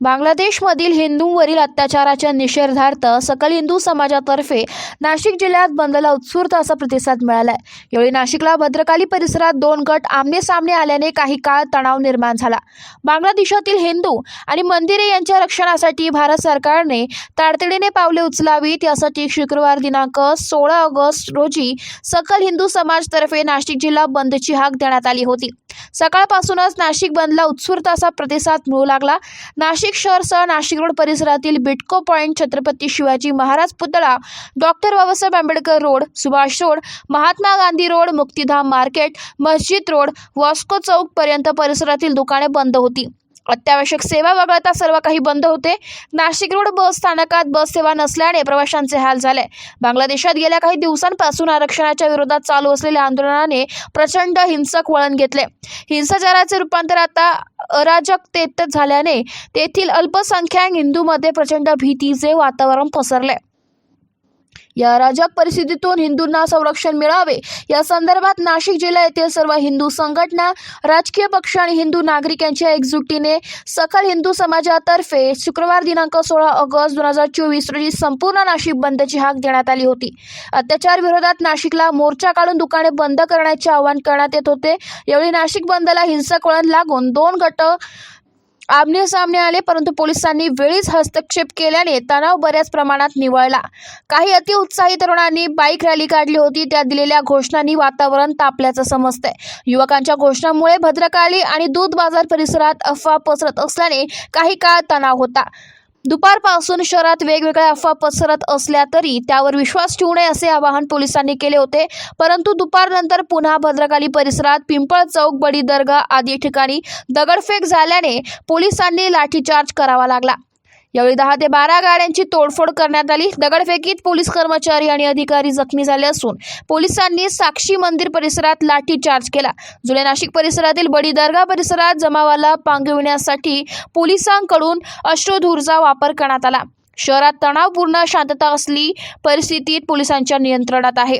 बांगलादेशमधील हिंदूंवरील अत्याचाराच्या निषेधार्थ सकल हिंदू समाजातर्फे नाशिक जिल्ह्यात बंदला उत्स्फूर्त असा प्रतिसाद मिळालाय. यावेळी नाशिकला भद्रकाली परिसरात दोन गट आमने सामने आल्याने काही काळ तणाव निर्माण झाला. बांगलादेशातील हिंदू आणि मंदिरे यांच्या रक्षणासाठी भारत सरकारने तातडीने पावले उचलावीत यासाठी शुक्रवार दिनांक सोळा ऑगस्ट रोजी सकल हिंदू समाजतर्फे नाशिक जिल्हा बंदची हाक देण्यात आली होती. सकाळपासूनच नाशिक बंदला उत्स्फूर्त असा प्रतिसाद मिळू लागला. नाशिक शहरसह नाशिक रोड परिसरातील बिटको पॉईंट छत्रपती शिवाजी महाराज पुतळा doctor Babasaheb Ambedkar road Subhash road Mahatma Gandhi road Muktidham market मस्जिद रोड वॉस्को चौक पर्यंत परिसरातील दुकाने बंद होती. अत्यावश्यक सेवा वगळता सर्व काही बंद होते. नाशिक रोड बस स्थानकात बस सेवा नसल्याने प्रवाशांचे हाल झाले. बांगलादेशात गेल्या काही दिवसांपासून आरक्षणाच्या विरोधात चालू असलेल्या आंदोलनाने प्रचंड हिंसक वळण घेतले. हिंसाचाराचे रूपांतर आता अराजकतेत झाल्याने तेथील अल्पसंख्याक हिंदूमध्ये प्रचंड भीतीचे वातावरण पसरले. या अराजक परिस्थितीतून हिंदूंना संरक्षण मिळावे. या संदर्भात नाशिक जिल्हा येथील सर्व हिंदू संघटना राजकीय पक्ष आणि हिंदू नागरिक यांच्या एकजुटीने सकल हिंदू समाजातर्फे शुक्रवार दिनांक सोळा ऑगस्ट दोन हजार चोवीस रोजी संपूर्ण नाशिक बंदची हाक देण्यात आली होती. अत्याचार विरोधात नाशिकला मोर्चा काढून दुकाने बंद करण्याचे आवाहन करण्यात येत होते. यावेळी नाशिक बंदला हिंसक वळण लागून दोन गट आमने सामने आले परंतु पोलिसांनी वेळीच हस्तक्षेप केल्याने तणाव बऱ्याच प्रमाणात निवळला. काही अतिउत्साही तरुणांनी बाईक रॅली काढली होती. त्या दिलेल्या घोषणांनी वातावरण तापल्याचं समजतंय. युवकांच्या घोषणांमुळे भद्रकाली आणि दूध बाजार परिसरात अफवा पसरत असल्याने काही काळ तणाव होता. दुपारपासून शहरात वेगवेगळ्या अफवा पसरत असल्या तरी त्यावर विश्वास ठेवू नये असे आवाहन पोलिसांनी केले होते. परंतु दुपारनंतर पुन्हा भद्रकाली परिसरात पिंपळ चौक बडी दर्गा आदी ठिकाणी दगडफेक झाल्याने पोलिसांनी लाठीचार्ज करावा लागला. यावेळी दहा ते बारा गाड्यांची तोडफोड करण्यात आली. दगडफेकीत पोलीस कर्मचारी आणि अधिकारी जखमी झाले असून पोलिसांनी साक्षी मंदिर परिसरात लाठीचार्ज केला. जुन्या नाशिक परिसरातील बडी दर्गा परिसरात जमावाला पांगविण्यासाठी पोलिसांकडून अश्रुधूरचा वापर करण्यात आला. शहरात तणावपूर्ण शांतता असली परिस्थितीत पोलिसांच्या नियंत्रणात आहे.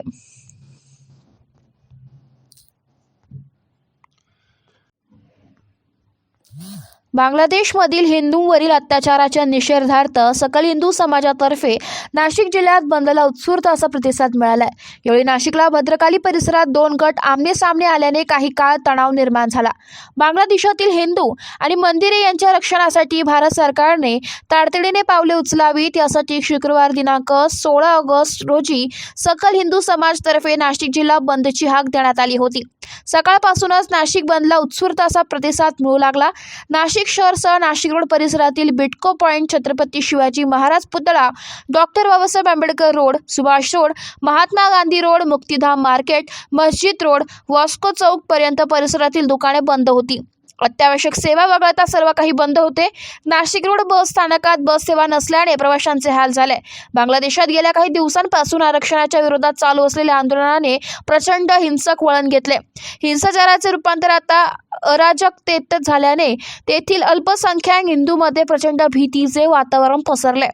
बांगलादेशमधील हिंदूंवरील अत्याचाराच्या निषेधार्थ सकल हिंदू समाजातर्फे नाशिक जिल्ह्यात बंदला उत्स्फूर्त असा प्रतिसाद मिळालाय. यावेळी नाशिकला भद्रकाली परिसरात दोन गट आमने सामने आल्याने काही काळ तणाव निर्माण झाला. बांगलादेशातील हिंदू आणि मंदिरे यांच्या रक्षणासाठी भारत सरकारने तातडीने पावले उचलावीत यासाठी शुक्रवार दिनांक सोळा ऑगस्ट रोजी सकल हिंदू समाजतर्फे नाशिक जिल्हा बंदची हाक देण्यात आली होती. सकाळपासूनच नाशिक बंदला उत्स्फूर्त असा प्रतिसाद मिळू लागला. नाशिक शहरसह नाशिक रोड परिसरातील बिटको पॉईंट छत्रपती शिवाजी महाराज पुतळा doctor Babasaheb Ambedkar road Subhash road Mahatma Gandhi road Muktidham market मस्जिद रोड वॉस्को चौक पर्यंत परिसरातील दुकाने बंद होती. अत्यावश्यक सेवा वगळता सर्व काही बंद होते. नाशिक रोड बस स्थानकात बस सेवा नसल्याने प्रवाशांचे हाल झाले. बांगलादेशात गेल्या काही दिवसांपासून आरक्षणाच्या विरोधात चालू असलेल्या आंदोलनाने प्रचंड हिंसक वळण घेतले. हिंसाचाराचे रूपांतर आता अराजकतेत झाल्याने तेथील अल्पसंख्याक हिंदूमध्ये प्रचंड भीतीचे वातावरण पसरले.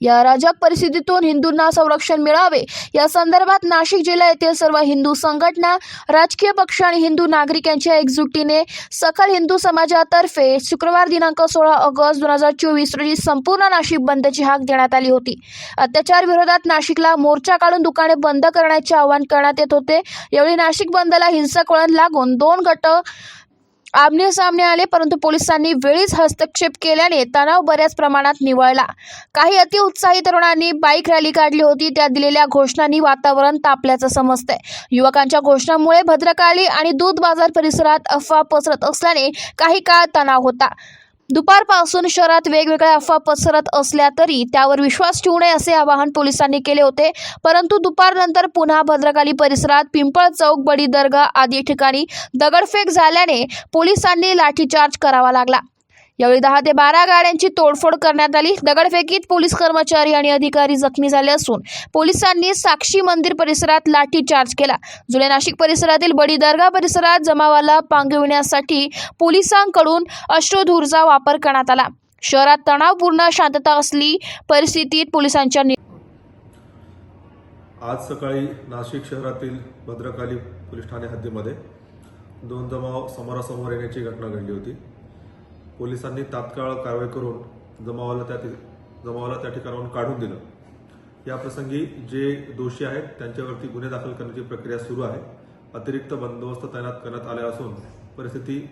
या अराजक परिस्थितीतून हिंदूंना संरक्षण मिळावे. या संदर्भात नाशिक जिल्हा येथील सर्व हिंदू संघटना राजकीय पक्ष आणि हिंदू नागरिक यांच्या एकजुटीने सकल हिंदू समाजातर्फे शुक्रवार दिनांक सोळा ऑगस्ट दोन हजार चोवीस रोजी संपूर्ण नाशिक बंदची हाक देण्यात आली होती. अत्याचार विरोधात नाशिकला मोर्चा काढून दुकाने बंद करण्याचे आवाहन करण्यात येत होते. यावेळी नाशिक बंदला हिंसक वळण लागून दोन गट आमने सामने आले परंतु पोलिसांनी वेळीच हस्तक्षेप केल्याने तणाव बऱ्याच प्रमाणात निवळला. काही अतिउत्साही तरुणांनी बाईक रॅली काढली होती. त्या दिलेल्या घोषणांनी वातावरण तापल्याचं समजतंय. युवकांच्या घोषणांमुळे भद्रकाली आणि दूध बाजार परिसरात अफवा पसरत असल्याने काही काळ तणाव होता. दुपारपासून शहरात वेगवेगळ्या अफवा पसरत असल्या तरी त्यावर विश्वास ठेवू नये असे आवाहन पोलिसांनी केले होते. परंतु दुपारनंतर पुन्हा भद्रकाली परिसरात पिंपळ चौक बडी दर्गा आदी ठिकाणी दगडफेक झाल्याने पोलिसांनी लाठीचार्ज करावा लागला. यावेळी दहा ते बारा गाड्यांची तोडफोड करण्यात आली. दगडफेकीत पोलीस कर्मचारी आणि अधिकारी जखमी झाले असून पोलिसांनी साक्षी मंदिर परिसरात लाठीचार्ज केला. जुन्या नाशिक परिसरातील बडी दर्गा परिसरात जमावाला पांगविण्यासाठी पोलिसांकडून अश्रुधूरचा वापर करण्यात आला. शहरात तणावपूर्ण शांतता असली परिस्थितीत पोलिसांच्या नि- आज सकाळी नाशिक शहरातील भद्रकाली पोलीस ठाणे हद्दीमध्ये दोन जमाव समोरासमोर येण्याची घटना घडली होती. पोलिसांनी तात्काळ कारवाई करून जमावाला त्या जमावाला त्या ठिकाणाहून काढून दिलं. या प्रसंगी जे दोषी आहेत त्यांच्यावरती गुन्हे दाखल करण्याची प्रक्रिया सुरू आहे. अतिरिक्त बंदोबस्त तैनात करण्यात आले असून परिस्थिती